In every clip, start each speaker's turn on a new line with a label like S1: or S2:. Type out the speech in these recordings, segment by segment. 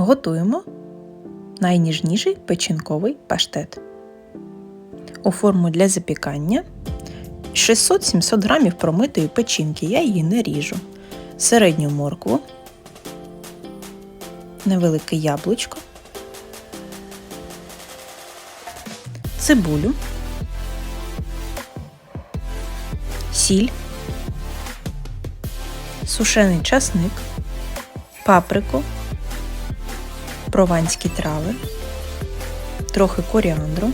S1: Готуємо найніжніший печінковий паштет. У форму для запікання 600-700 грамів промитої печінки, я її не ріжу, середню моркву, невелике яблучко, цибулю, сіль, сушений часник, паприку, прованські трави, трохи коріандру,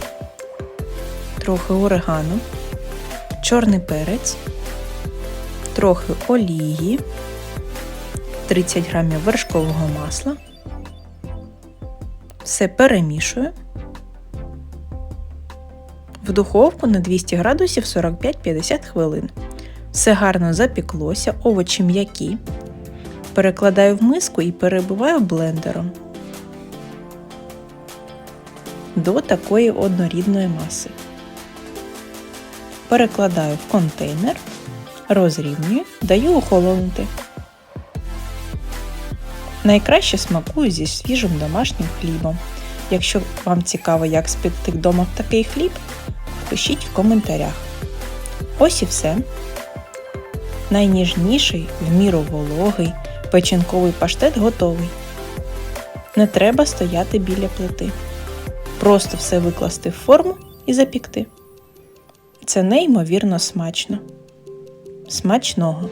S1: трохи орегано, чорний перець, трохи олії, 30 грамів вершкового масла. Все перемішую. В духовку на 200 градусів 45-50 хвилин. Все гарно запіклося, овочі м'які. Перекладаю в миску і перебиваю блендером до такої однорідної маси. Перекладаю в контейнер, розрівнюю, даю охолонути. Найкраще смакую зі свіжим домашнім хлібом. Якщо вам цікаво, як спекти вдома такий хліб, пишіть в коментарях. Ось і все. Найніжніший, в міру вологий, печінковий паштет готовий. Не треба стояти біля плити. Просто все викласти в форму і запікти. Це неймовірно смачно. Смачного!